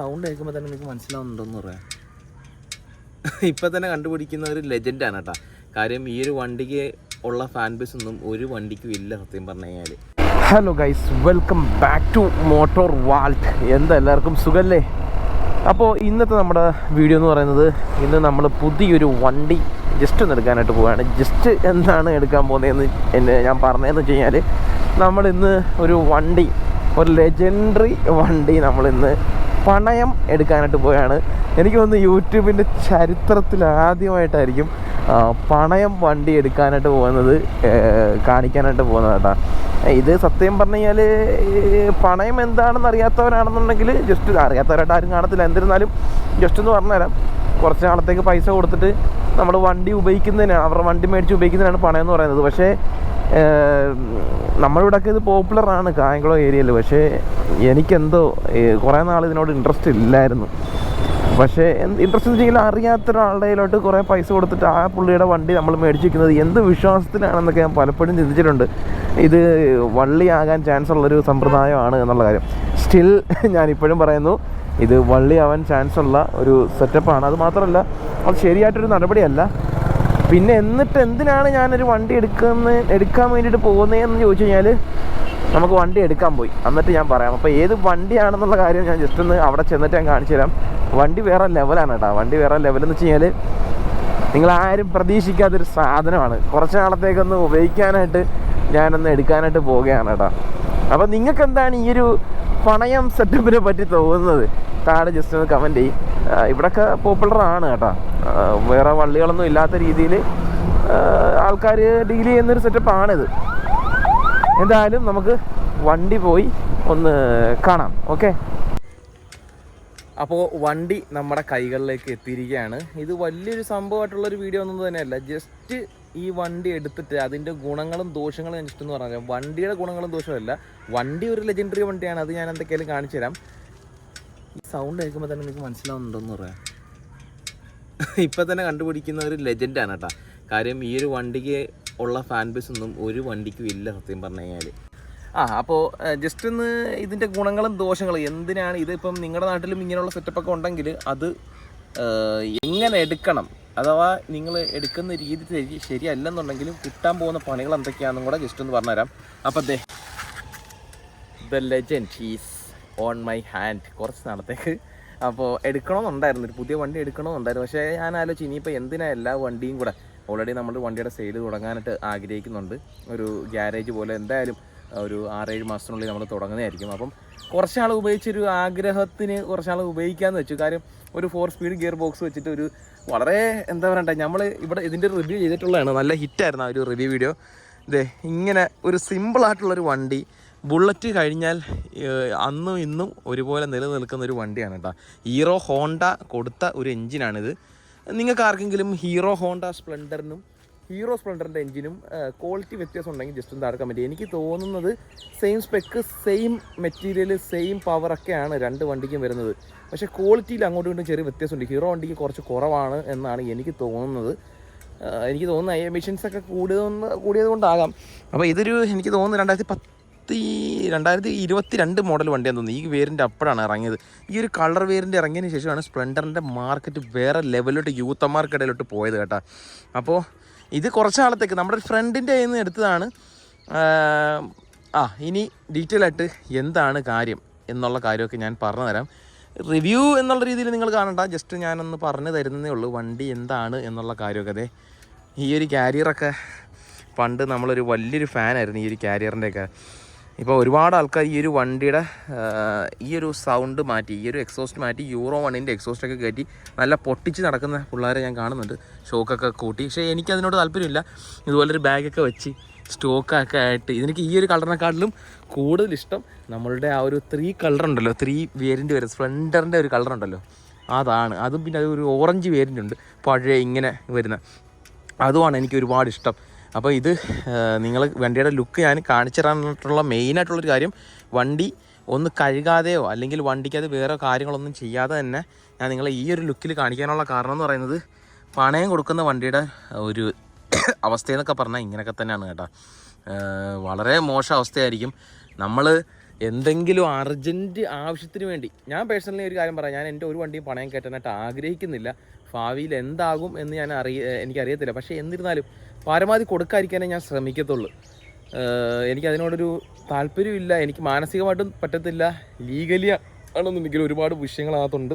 Sound കേൾക്കുമ്പോൾ തന്നെ നിങ്ങൾക്ക് മനസ്സിലാവുന്നുണ്ടോന്ന് പറയാം. ഇപ്പം തന്നെ കണ്ടുപിടിക്കുന്ന ഒരു ലെജൻഡാണ് കേട്ടോ. കാര്യം ഈ ഒരു വണ്ടിക്ക് ഉള്ള ഫാൻ ബേസ് ഒന്നും ഒരു വണ്ടിക്കും ഇല്ല സത്യം പറഞ്ഞു കഴിഞ്ഞാൽ hello guys welcome back to motor vault എന്താ എല്ലാവർക്കും സുഖല്ലേ? അപ്പോൾ ഇന്നത്തെ നമ്മുടെ വീഡിയോ എന്ന് പറയുന്നത് ഇന്ന് നമ്മൾ പുതിയൊരു വണ്ടി ജസ്റ്റ് ഒന്ന് എടുക്കാനായിട്ട് പോവുകയാണ് ജസ്റ്റ് എന്താണ് എടുക്കാൻ പോകുന്നതെന്ന് എന്നെ ഞാൻ പറഞ്ഞതെന്ന് വെച്ച് കഴിഞ്ഞാൽ നമ്മൾ ഇന്ന് ഒരു വണ്ടി ഒരു ലെജൻഡറി വണ്ടി നമ്മൾ ഇന്ന് പണയം എടുക്കാനായിട്ട് പോയാണ്. എനിക്ക് തോന്നുന്നു യൂട്യൂബിന്റെ ചരിത്രത്തിൽ ആദ്യമായിട്ടായിരിക്കും പണയം വണ്ടി എടുക്കാനായിട്ട് പോകുന്നത് കാണിക്കാനായിട്ട് പോകുന്നത് കേട്ടോ ഇത് സത്യം പറഞ്ഞു കഴിഞ്ഞാൽ പണയം എന്താണെന്ന് അറിയാത്തവരാണെന്നുണ്ടെങ്കിൽ ജസ്റ്റ് അറിയാത്തവരായിട്ട് ആരും കാണത്തില്ല. എന്നിരുന്നാലും ജസ്റ്റ് ഒന്ന് പറഞ്ഞുതരാം. കുറച്ച് നാളത്തേക്ക് പൈസ കൊടുത്തിട്ട് നമ്മൾ വണ്ടി ഉപയോഗിക്കുന്നതിന് അവരുടെ വണ്ടി മേടിച്ച് ഉപയോഗിക്കുന്നതിനാണ് പണയം എന്ന് പറയുന്നത്. പക്ഷേ നമ്മളിവിടെയൊക്കെ ഇത് പോപ്പുലറാണ് കായംകുളം ഏരിയയിൽ പക്ഷേ എനിക്കെന്തോ കുറേ നാൾ ഇതിനോട് ഇൻട്രസ്റ്റ് ഇല്ലായിരുന്നു. പക്ഷേ ഇൻട്രസ്റ്റ് എന്ന് വെച്ചാൽ അറിയാത്ത ഒരാളുടെയിലോട്ട് കുറേ പൈസ കൊടുത്തിട്ട് ആ പുള്ളിയുടെ വണ്ടി നമ്മൾ മേടിച്ച് വെക്കുന്നത് എന്ത് വിശ്വാസത്തിലാണെന്നൊക്കെ ഞാൻ പലപ്പോഴും ചിന്തിച്ചിട്ടുണ്ട്. ഇത് വള്ളിയാകാൻ ചാൻസ് ഉള്ളൊരു സമ്പ്രദായമാണ് എന്നുള്ള കാര്യം. സ്റ്റിൽ ഞാനിപ്പോഴും പറയുന്നു ഇത് വള്ളിയാവാൻ ചാൻസ് ഉള്ള ഒരു സെറ്റപ്പാണ് അത് മാത്രമല്ല അത് ശരിയായിട്ടൊരു നടപടിയല്ല. പിന്നെ എന്നിട്ട് എന്തിനാണ് ഞാനൊരു വണ്ടി എടുക്കുന്ന എടുക്കാൻ വേണ്ടിയിട്ട് പോകുന്നതെന്ന് ചോദിച്ചു കഴിഞ്ഞാൽ നമുക്ക് വണ്ടി എടുക്കാൻ പോയി. എന്നിട്ട് ഞാൻ പറയാം അപ്പോൾ ഏത് വണ്ടിയാണെന്നുള്ള കാര്യം ഞാൻ ജസ്റ്റ് ഒന്ന് അവിടെ ചെന്നിട്ട് ഞാൻ കാണിച്ചു തരാം. വണ്ടി വേറെ ലെവലാണ് കേട്ടോ വണ്ടി വേറെ ലെവലെന്ന് വെച്ച് കഴിഞ്ഞാൽ നിങ്ങൾ ആരും പ്രതീക്ഷിക്കാത്തൊരു സാധനമാണ്. കുറച്ച് നാളത്തേക്കൊന്ന് ഉപയോഗിക്കാനായിട്ട് ഞാനൊന്ന് എടുക്കാനായിട്ട് പോവുകയാണ് കേട്ടോ അപ്പോൾ നിങ്ങൾക്ക് എന്താണ് ഈ ഒരു പണയം സെറ്റപ്പിനെ പറ്റി തോന്നുന്നത്. താഴെ ജസ്റ്റ് ഒന്ന് കമന്റ് ചെയ്യും. ഇവിടൊക്കെ പോപ്പുലർ ആണ് കേട്ടോ. വേറെ വള്ളികളൊന്നും ഇല്ലാത്ത രീതിയിൽ ആൾക്കാർ ഡീൽ ചെയ്യുന്നൊരു സെറ്റപ്പാണിത് എന്തായാലും നമുക്ക് വണ്ടി പോയി ഒന്ന് കാണാം. ഓക്കെ അപ്പോൾ വണ്ടി നമ്മുടെ കൈകളിലേക്ക് എത്തിയിരിക്കുകയാണ്. ഇത് വലിയൊരു സംഭവമായിട്ടുള്ളൊരു വീഡിയോ ഒന്നും തന്നെയല്ല. ജസ്റ്റ് ഈ വണ്ടി എടുത്തിട്ട് അതിന്റെ ഗുണങ്ങളും ദോഷങ്ങളും ഞാൻ ഇഷ്ടം എന്ന് പറഞ്ഞാൽ വണ്ടിയുടെ ഗുണങ്ങളും ദോഷമല്ല വണ്ടി ഒരു ലെജൻഡറി വണ്ടിയാണ്. അത് ഞാൻ എന്തൊക്കെയാലും കാണിച്ചു തരാം. ഈ സൗണ്ട് കേൾക്കുമ്പോൾ തന്നെ നിങ്ങൾക്ക് മനസ്സിലാവുന്നുണ്ടോയെന്ന് പറയാം. ഇപ്പം തന്നെ കണ്ടുപിടിക്കുന്ന ഒരു ലെജൻഡാണ് കേട്ടോ. കാര്യം ഈ ഒരു വണ്ടിക്ക് ഉള്ള ഫാൻ ബേസ് ഒന്നും ഒരു വണ്ടിക്കും ഇല്ല സത്യം പറഞ്ഞു കഴിഞ്ഞാൽ ആ അപ്പോൾ ജസ്റ്റ് ഒന്ന് ഇതിന്റെ ഗുണങ്ങളും ദോഷങ്ങളും എന്തിനാണ് ഇതിപ്പം നിങ്ങളുടെ നാട്ടിലും ഇങ്ങനെയുള്ള സെറ്റപ്പൊക്കെ ഉണ്ടെങ്കിൽ അത് എങ്ങനെ എടുക്കണം? അഥവാ നിങ്ങൾ എടുക്കുന്ന രീതി ശരി ശരിയല്ലെന്നുണ്ടെങ്കിലും കിട്ടാൻ പോകുന്ന പണികൾ എന്തൊക്കെയാണെന്നും കൂടെ ജസ്റ്റ് ഒന്ന് പറഞ്ഞുതരാം. അപ്പം അതെ the legend is on my hand കുറച്ച് നാളത്തേക്ക്. അപ്പോൾ എടുക്കണമെന്നുണ്ടായിരുന്നു ഒരു പുതിയ വണ്ടി എടുക്കണമെന്നുണ്ടായിരുന്നു. പക്ഷേ ഞാൻ ആലോചിച്ച് ഇനിയിപ്പോൾ എന്തിനാ എല്ലാ വണ്ടിയും കൂടെ? ഓൾറെഡി നമ്മൾ വണ്ടിയുടെ സെയിൽ തുടങ്ങാനായിട്ട് ആഗ്രഹിക്കുന്നുണ്ട്. ഒരു ഗ്യാരേജ് പോലെ എന്തായാലും ഒരു ആറേഴ് മാസത്തിനുള്ളിൽ നമ്മൾ തുടങ്ങുന്നതായിരിക്കും. അപ്പം കുറച്ചാൾ ഉപയോഗിച്ചൊരു ആഗ്രഹത്തിന് കുറച്ചാൾ ഉപയോഗിക്കാമെന്ന് വെച്ചു. കാര്യം ഒരു ഫോർ സ്പീഡ് ഗിയർ ബോക്സ് വെച്ചിട്ട് ഒരു വളരെ എന്താ പറയണ്ടേ നമ്മൾ ഇവിടെ ഇതിന്റെ റിവ്യൂ ചെയ്തിട്ടുള്ളതാണ്. നല്ല ഹിറ്റായിരുന്നു ആ ഒരു റിവ്യൂ വീഡിയോ ഇതേ ഇങ്ങനെ ഒരു സിമ്പിളായിട്ടുള്ളൊരു വണ്ടി. ബുള്ളറ്റ് കഴിഞ്ഞാൽ അന്നും ഇന്നും ഒരുപോലെ നിലനിൽക്കുന്ന ഒരു വണ്ടിയാണ് കേട്ടോ. ഹീറോ ഹോണ്ട കൊടുത്ത ഒരു എഞ്ചിനാണിത് നിങ്ങൾക്ക് ആർക്കെങ്കിലും ഹീറോ ഹോണ്ട സ്പ്ലെൻഡറിനും ഹീറോ സ്പ്ലെൻഡറിന്റെ എഞ്ചിനും ക്വാളിറ്റി വ്യത്യാസം ഉണ്ടെങ്കിൽ ജസ്റ്റ് ഒന്ന് താഴെ പറ്റും. എനിക്ക് തോന്നുന്നത് same spec same material same പവറൊക്കെയാണ് രണ്ട് വണ്ടിക്കും വരുന്നത്. പക്ഷേ ക്വാളിറ്റിയിൽ അങ്ങോട്ടും ഇങ്ങോട്ടും ചെറിയ വ്യത്യാസമുണ്ട്. ഹീറോ വണ്ടിക്ക് കുറച്ച് കുറവാണ് എന്നാണ് എനിക്ക് തോന്നുന്നത്. എനിക്ക് തോന്നുന്നു എമിഷൻസ് ഒക്കെ കൂടിയതൊന്ന് കൂടിയത് കൊണ്ടാകാം അപ്പോൾ ഇതൊരു എനിക്ക് തോന്നുന്നു രണ്ടായിരത്തി പത്ത് രണ്ടായിരത്തി ഇരുപത്തി രണ്ട് മോഡൽ വണ്ടിയാണ് തോന്നുന്നു. ഈ വേരിന്റെ അപ്പോഴാണ് ഇറങ്ങിയത്. ഈ ഒരു കളർ വേരിന്റെ ഇറങ്ങിയതിന് ശേഷമാണ് സ്പ്ലെൻഡറിന്റെ മാർക്കറ്റ് വേറെ ലെവലിലോട്ട് യൂത്തന്മാർക്കിടയിലോട്ട് പോയത് കേട്ടോ. അപ്പോൾ ഇത് കുറച്ച് നാളത്തേക്ക് നമ്മുടെ ഒരു ഫ്രണ്ടിന്റെ കയ്യിൽ നിന്ന് എടുത്തതാണ്. ആ ഇനി ഡീറ്റെയിൽ ആയിട്ട് എന്താണ് കാര്യം എന്നുള്ള കാര്യമൊക്കെ ഞാൻ പറഞ്ഞു തരാം. റിവ്യൂ എന്നുള്ള രീതിയിൽ നിങ്ങൾ കാണണ്ട. ജസ്റ്റ് ഞാനൊന്ന് പറഞ്ഞു തരുന്നതേ ഉള്ളൂ. വണ്ടി എന്താണ് എന്നുള്ള കാര്യമൊക്കെ അതെ ഈ ഒരു ക്യാരിയറൊക്കെ പണ്ട് നമ്മളൊരു വലിയൊരു ഫാനായിരുന്നു ഈ ഒരു ക്യാരിയറിന്റെയൊക്കെ ഇപ്പോൾ ഒരുപാട് ആൾക്കാർ ഈ ഒരു വണ്ടിയുടെ ഈ ഒരു സൗണ്ട് മാറ്റി ഈ ഒരു എക്സോസ്റ്റ് മാറ്റി യൂറോ വണ്ണിന്റെ എക്സോസ്റ്റൊക്കെ കയറ്റി നല്ല പൊട്ടിച്ച് നടക്കുന്ന പിള്ളേരെ ഞാൻ കാണുന്നുണ്ട്. ഷോക്കൊക്കെ കൂട്ടി. പക്ഷേ എനിക്കതിനോട് താല്പര്യമില്ല. ഇതുപോലൊരു ബാഗൊക്കെ വെച്ച് സ്റ്റോക്കൊക്കെ ആയിട്ട് ഇതിനൊക്കെ ഈ ഒരു കളറിനെക്കാട്ടിലും കൂടുതൽ ഇഷ്ടം നമ്മളുടെ ആ ഒരു ത്രീ കളറുണ്ടല്ലോ ത്രീ വേരിന്റെ വരും സ്പ്ലെൻഡറിന്റെ ഒരു കളറുണ്ടല്ലോ അതാണ്. അതും പിന്നെ അത് ഒരു ഓറഞ്ച് വേരിന്റെ ഉണ്ട്. പഴയ ഇങ്ങനെ വരുന്ന. അതുമാണ് എനിക്ക് ഒരുപാട് ഇഷ്ടം. അപ്പോൾ ഇത് നിങ്ങൾ വണ്ടിയുടെ ലുക്ക് ഞാൻ കാണിച്ചു തരാനായിട്ടുള്ള മെയിനായിട്ടുള്ളൊരു കാര്യം വണ്ടി ഒന്ന് കഴുകാതെയോ അല്ലെങ്കിൽ വണ്ടിക്ക് അത് വേറെ കാര്യങ്ങളൊന്നും ചെയ്യാതെ തന്നെ ഞാൻ നിങ്ങളെ ഈ ഒരു ലുക്കിൽ കാണിക്കാനുള്ള കാരണം എന്ന് പറയുന്നത് പണയം കൊടുക്കുന്ന വണ്ടിയുടെ ഒരു അവസ്ഥയെന്നൊക്കെ പറഞ്ഞാൽ ഇങ്ങനെയൊക്കെ തന്നെയാണ് കേട്ടോ. വളരെ മോശം അവസ്ഥയായിരിക്കും. നമ്മൾ എന്തെങ്കിലും അർജന്റ് ആവശ്യത്തിന് വേണ്ടി ഞാൻ പേഴ്സണലി ഒരു കാര്യം പറയാം. ഞാൻ എന്റെ ഒരു വണ്ടിയും പണയം കയറ്റാനായിട്ട് ആഗ്രഹിക്കുന്നില്ല. ഭാവിയിൽ എന്താകും എന്ന് ഞാൻ അറിയ എനിക്കറിയത്തില്ല പക്ഷേ എന്നിരുന്നാലും പരമാവധി കൊടുക്കാതിരിക്കാനേ ഞാൻ ശ്രമിക്കത്തുള്ളൂ. എനിക്കതിനോടൊരു താല്പര്യമില്ല. എനിക്ക് മാനസികമായിട്ടും പറ്റത്തില്ല. ലീഗലി ആണെന്നുണ്ടെങ്കിൽ ഒരുപാട് വിഷയങ്ങളകത്തുണ്ട്.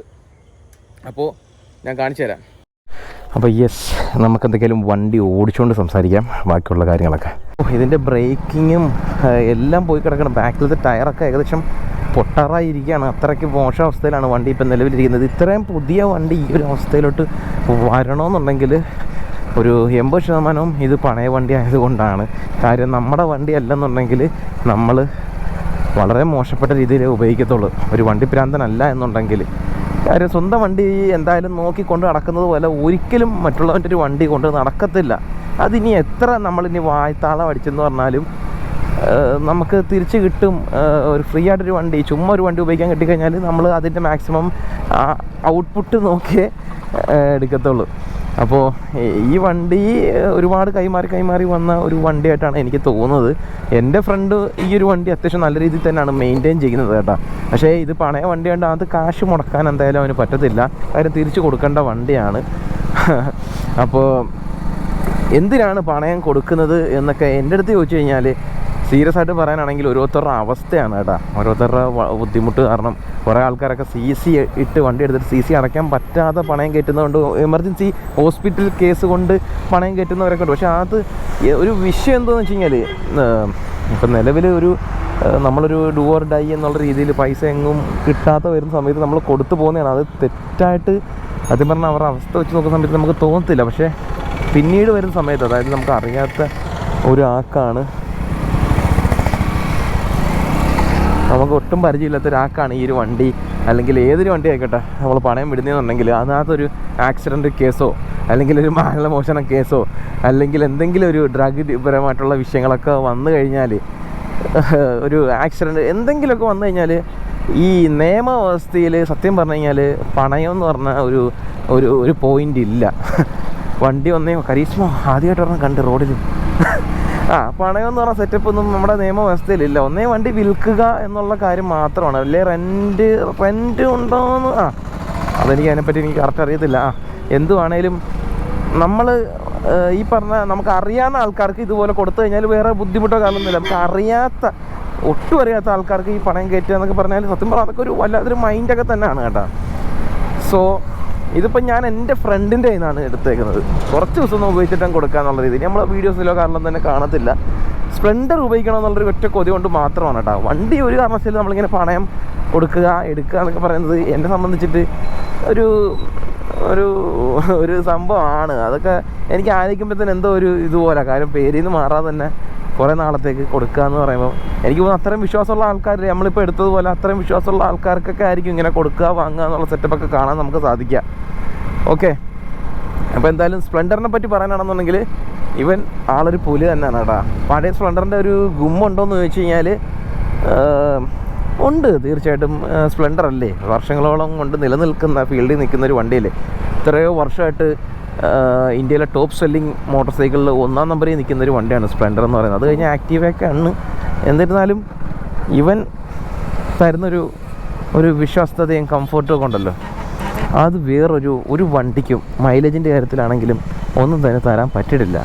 അപ്പോൾ ഞാൻ കാണിച്ചു തരാം. അപ്പോൾ യെസ് നമുക്ക് എന്തെങ്കിലും വണ്ടി ഓടിച്ചുകൊണ്ട് സംസാരിക്കാം. ബാക്കിയുള്ള കാര്യങ്ങളൊക്കെ. ഇതിന്റെ ബ്രേക്കിങ്ങും എല്ലാം പോയി കിടക്കണം. ബാക്കിലത്തെ ടയറൊക്കെ ഏകദേശം പൊട്ടാറായിരിക്കുകയാണ്. അത്രയ്ക്ക് മോശം അവസ്ഥയിലാണ് വണ്ടി ഇപ്പം നിലവിലിരിക്കുന്നത്. ഇത്രയും പുതിയ വണ്ടി ഈ ഒരു അവസ്ഥയിലോട്ട് വരണമെന്നുണ്ടെങ്കിൽ ഒരു എൺപത് ശതമാനവും ഇത് പണയ വണ്ടി ആയതുകൊണ്ടാണ്. കാര്യം നമ്മുടെ വണ്ടി അല്ലെന്നുണ്ടെങ്കിൽ നമ്മൾ വളരെ മോശപ്പെട്ട രീതിയിൽ ഉപയോഗിക്കത്തുള്ളൂ. ഒരു വണ്ടി പ്രാന്തനല്ല എന്നുണ്ടെങ്കിൽ. കാര്യം സ്വന്തം വണ്ടി എന്തായാലും നോക്കി കൊണ്ട് നടക്കുന്നത് പോലെ ഒരിക്കലും മറ്റുള്ളവന്റെ ഒരു വണ്ടി കൊണ്ട് നടക്കത്തില്ല. അതിനി എത്ര നമ്മളിനി വായ്ത്താളം അടിച്ചെന്ന് പറഞ്ഞാലും നമുക്ക് തിരിച്ച് കിട്ടും. ഒരു ഫ്രീ ആയിട്ടൊരു വണ്ടി ചുമ്മാ ഒരു വണ്ടി ഉപയോഗിക്കാൻ കിട്ടിക്കഴിഞ്ഞാൽ നമ്മൾ അതിന്റെ മാക്സിമം ഔട്ട്പുട്ട് നോക്കിയേ എടുക്കത്തുള്ളൂ. അപ്പോൾ ഈ വണ്ടി ഒരുപാട് കൈമാറി കൈമാറി വന്ന ഒരു വണ്ടിയായിട്ടാണ് എനിക്ക് തോന്നുന്നത്. എന്റെ ഫ്രണ്ട് ഈ ഒരു വണ്ടി അത്യാവശ്യം നല്ല രീതിയിൽ തന്നെയാണ് മെയിന്റെയിൻ ചെയ്യുന്നത് കേട്ടോ. പക്ഷേ ഇത് പണയ വണ്ടിയാണ്ട് അത് കാശ് മുടക്കാൻ എന്തായാലും അവന് പറ്റത്തില്ല. കാര്യം തിരിച്ചു കൊടുക്കേണ്ട വണ്ടിയാണ്. അപ്പോൾ എന്തിനാണ് പണയം കൊടുക്കുന്നത് എന്നൊക്കെ എന്റെ അടുത്ത് ചോദിച്ചു കഴിഞ്ഞാൽ സീരിയസ് ആയിട്ട് പറയാനാണെങ്കിൽ ഓരോരുത്തരുടെ അവസ്ഥയാണ് കേട്ടോ. ഓരോരുത്തരുടെ ബുദ്ധിമുട്ട്. കാരണം കുറേ ആൾക്കാരൊക്കെ സി സി ഇട്ട് വണ്ടി എടുത്തിട്ട് സി സി അടയ്ക്കാൻ പറ്റാതെ പണയം കയറ്റുന്നതുകൊണ്ട് എമർജൻസി ഹോസ്പിറ്റൽ കേസ് കൊണ്ട് പണയം കയറ്റുന്നവരൊക്കെ ഉണ്ട്. പക്ഷേ അത് ഒരു വിഷയം എന്താണെന്ന് വെച്ച് കഴിഞ്ഞാൽ ഇപ്പം നിലവിൽ ഒരു നമ്മളൊരു ഡു ഡൈ എന്നുള്ള രീതിയിൽ പൈസ എങ്ങും കിട്ടാത്ത വരുന്ന സമയത്ത് നമ്മൾ കൊടുത്തു പോകുന്നതാണ്. അത് തെറ്റായിട്ട് സത്യം പറഞ്ഞാൽ അവരുടെ അവസ്ഥ വെച്ച് നോക്കുന്ന സമയത്ത് നമുക്ക് തോന്നത്തില്ല. പക്ഷേ പിന്നീട് വരുന്ന സമയത്ത് അതായത് നമുക്ക് അറിയാത്ത ഒരാൾക്കാണ് നമുക്ക് ഒട്ടും പരിചയമില്ലാത്ത ഒരാൾക്കാണ് ഈ ഒരു വണ്ടി. അല്ലെങ്കിൽ ഏതൊരു വണ്ടി ആയിക്കോട്ടെ നമ്മൾ പണയം വിടുന്നതെന്നുണ്ടെങ്കിൽ അതിനകത്തൊരു ആക്സിഡന്റ് കേസോ അല്ലെങ്കിൽ ഒരു മാനമോഷണ കേസോ അല്ലെങ്കിൽ എന്തെങ്കിലും ഒരു ഡ്രഗ് പരമായിട്ടുള്ള വിഷയങ്ങളൊക്കെ വന്നു കഴിഞ്ഞാൽ ഒരു ആക്സിഡന്റ് എന്തെങ്കിലുമൊക്കെ വന്നു കഴിഞ്ഞാൽ ഈ നിയമവ്യവസ്ഥയിൽ സത്യം പറഞ്ഞു കഴിഞ്ഞാൽ പണയം എന്ന് പറഞ്ഞ ഒരു ഒരു ഒരു പോയിന്റ് ഇല്ല. വണ്ടി വന്നേ കരീഷ്മ ആദ്യമായിട്ട് പറഞ്ഞാൽ കണ്ട് റോഡിൽ ആ പണയം എന്ന് പറഞ്ഞ സെറ്റപ്പ് ഒന്നും നമ്മുടെ നിയമവ്യവസ്ഥയിലില്ല. ഒന്നേ വണ്ടി വിൽക്കുക എന്നുള്ള കാര്യം മാത്രമാണ്. അല്ലേ റെന്റ് റെന്റ് ഉണ്ടോയെന്ന് ആ അതെനിക്ക് അതിനെപ്പറ്റി എനിക്ക് കറക്റ്റ് അറിയത്തില്ല. ആ എന്തുവാണേലും നമ്മൾ ഈ പറഞ്ഞ നമുക്ക് അറിയാവുന്ന ആൾക്കാർക്ക് ഇതുപോലെ കൊടുത്തു കഴിഞ്ഞാൽ വേറെ ബുദ്ധിമുട്ടോ കാണുന്നില്ല നമുക്ക് അറിയാത്ത ഒട്ടും അറിയാത്ത ആൾക്കാർക്ക് ഈ പണയം കയറ്റുക എന്നൊക്കെ പറഞ്ഞാൽ സത്യം പറഞ്ഞാൽ അതൊക്കെ ഒരു വല്ലാത്തൊരു മൈൻഡൊക്കെ തന്നെയാണ് കേട്ടോ. സോ ഇതിപ്പോൾ ഞാൻ എന്റെ ഫ്രണ്ടിന്റെ കയ്യിൽ എടുത്തേക്കുന്നത്. കുറച്ച് ദിവസം ഉപയോഗിച്ചിട്ടും കൊടുക്കാന്നുള്ള രീതിയിൽ. നമ്മൾ വീഡിയോസിലോ കാരണം തന്നെ കാണത്തില്ല. സ്പ്ലെൻഡർ ഉപയോഗിക്കണം എന്നുള്ളൊരു ഒറ്റ കൊതി കൊണ്ട് മാത്രമാണ് കേട്ടോ. വണ്ടി ഒരു കാരണവശാലും നമ്മളിങ്ങനെ പണയം കൊടുക്കുക എടുക്കുക എന്നൊക്കെ പറയുന്നത് എന്നെ സംബന്ധിച്ചിട്ട് ഒരു ഒരു ഒരു സംഭവമാണ്. അതൊക്കെ എനിക്ക് ആലോചിക്കുമ്പോഴത്തേന് എന്തോ ഒരു ഇതുപോലെ. കാര്യം പേരിൽ നിന്ന് മാറാതെ തന്നെ കുറേ നാളത്തേക്ക് കൊടുക്കുക എന്ന് പറയുമ്പോൾ എനിക്ക് തോന്നുന്നു അത്രയും വിശ്വാസമുള്ള ആൾക്കാർ നമ്മളിപ്പോൾ എടുത്തതുപോലെ അത്രയും വിശ്വാസമുള്ള ആൾക്കാർക്കൊക്കെ ആയിരിക്കും ഇങ്ങനെ കൊടുക്കുക വാങ്ങുക എന്നുള്ള സെറ്റപ്പൊക്കെ കാണാൻ നമുക്ക് സാധിക്കുക ഓക്കെ അപ്പോൾ എന്തായാലും സ്പ്ലെൻഡറിനെ പറ്റി പറയാനാണെന്നുണ്ടെങ്കിൽ ഇവൻ ആളൊരു പുലി തന്നെയാണ് കേട്ടോ. പഴയ സ്പ്ലെൻഡറിന്റെ ഒരു ഗുമ്മുണ്ടോയെന്ന് ചോദിച്ചു കഴിഞ്ഞാൽ ഉണ്ട് തീർച്ചയായിട്ടും സ്പ്ലെൻഡർ അല്ലേ? വർഷങ്ങളോളം കൊണ്ട് നിലനിൽക്കുന്ന ഫീൽഡിൽ നിൽക്കുന്ന ഒരു വണ്ടിയല്ലേ? ഇത്രയോ വർഷമായിട്ട് ഇന്ത്യയിലെ ടോപ്പ് സെല്ലിംഗ് മോട്ടോർ സൈക്കിളിൽ ഒന്നാം നമ്പറിൽ നിൽക്കുന്ന ഒരു വണ്ടിയാണ് സ്പ്ലെൻഡർ എന്ന് പറയുന്നത്. അത് കഴിഞ്ഞ് ആക്റ്റീവയൊക്കെ ആണ്. എന്നിരുന്നാലും ഇവൻ തരുന്നൊരു ഒരു വിശ്വാസ്യതയും കംഫർട്ടും ഒക്കെ ഉണ്ടല്ലോ. അത് വേറൊരു ഒരു വണ്ടിക്കും മൈലേജിന്റെ കാര്യത്തിലാണെങ്കിലും ഒന്നും തന്നെ തരാൻ പറ്റിയിട്ടില്ല.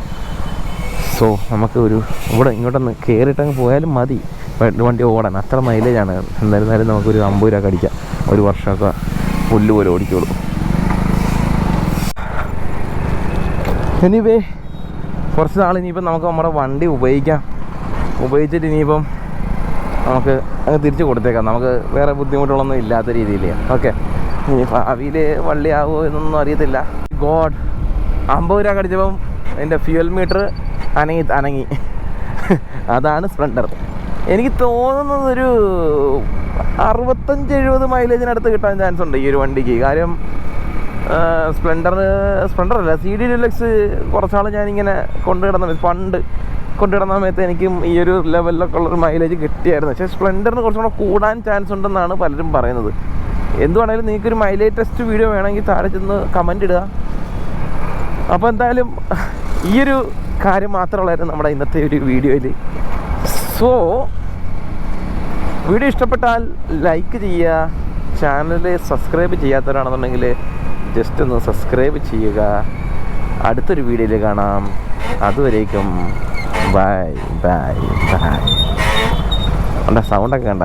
സോ നമുക്ക് ഒരു ഇവിടെ ഇങ്ങോട്ടൊന്ന് കയറിയിട്ടങ്ങ് പോയാലും മതി. വണ്ടി ഓടാൻ അത്ര മൈലേജാണ് എന്നിരുന്നാലും നമുക്കൊരു അമ്പത് രൂപ കടിക്കാം ഒരു വർഷമൊക്കെ പുല്ല് പോലെ ഓടിക്കോളൂ. എനിവേ കുറച്ച് നാൾ ഇനിയിപ്പം നമുക്ക് നമ്മുടെ വണ്ടി ഉപയോഗിക്കാം. ഉപയോഗിച്ചിട്ട് ഇനിയിപ്പം നമുക്ക് അങ്ങ് തിരിച്ച് കൊടുത്തേക്കാം. നമുക്ക് വേറെ ബുദ്ധിമുട്ടുകളൊന്നും ഇല്ലാത്ത രീതിയിൽ. ഓക്കെ ഇനി ഭാവിയിൽ വള്ളിയാവുമോ എന്നൊന്നും അറിയത്തില്ല. ഗോഡ് അമ്പത് രൂപ കടിച്ചപ്പം എന്റെ ഫ്യൂൽ മീറ്റർ അനങ്ങി അനങ്ങി. അതാണ് സ്പ്ലെൻഡർ എനിക്ക് തോന്നുന്നത് ഒരു അറുപത്തഞ്ച് എഴുപത് മൈലേജിനടുത്ത് കിട്ടാൻ ചാൻസ് ഉണ്ട് ഈ ഒരു വണ്ടിക്ക്. കാര്യം സ്പ്ലെൻഡർ സ്പ്ലെൻഡർ അല്ല സി ഡി ഡിലക്സ് കുറച്ചാൾ ഞാനിങ്ങനെ കൊണ്ടു കിടന്ന പണ്ട് കൊണ്ടു കിടന്ന സമയത്ത് എനിക്കും ഈ ഒരു ലെവലിലൊക്കെ ഉള്ളൊരു മൈലേജ് കിട്ടിയായിരുന്നു. പക്ഷേ സ്പ്ലെൻഡറിന് കുറച്ചുകൂടെ കൂടാൻ ചാൻസ് ഉണ്ടെന്നാണ് പലരും പറയുന്നത്. എന്തുവാണേലും നിങ്ങൾക്കൊരു മൈലേജ് ടെസ്റ്റ് വീഡിയോ വേണമെങ്കിൽ താഴെ ചെന്ന് കമന്റ് ഇടുക. അപ്പോൾ എന്തായാലും ഈ ഒരു കാര്യം മാത്രമുള്ളായിരുന്നു നമ്മുടെ ഇന്നത്തെ ഒരു വീഡിയോയിൽ സോ വീഡിയോ ഇഷ്ടപ്പെട്ടാൽ ലൈക്ക് ചെയ്യുക. ചാനൽ സബ്സ്ക്രൈബ് ചെയ്യാത്തവരാണെന്നുണ്ടെങ്കിൽ ജസ്റ്റ് ഒന്ന് സബ്സ്ക്രൈബ് ചെയ്യുക. അടുത്തൊരു വീഡിയോയിൽ കാണാം. അതുവരേക്കും ബായ് ബായ് ബായ് കണ്ട സൗണ്ടൊക്കെ കണ്ട.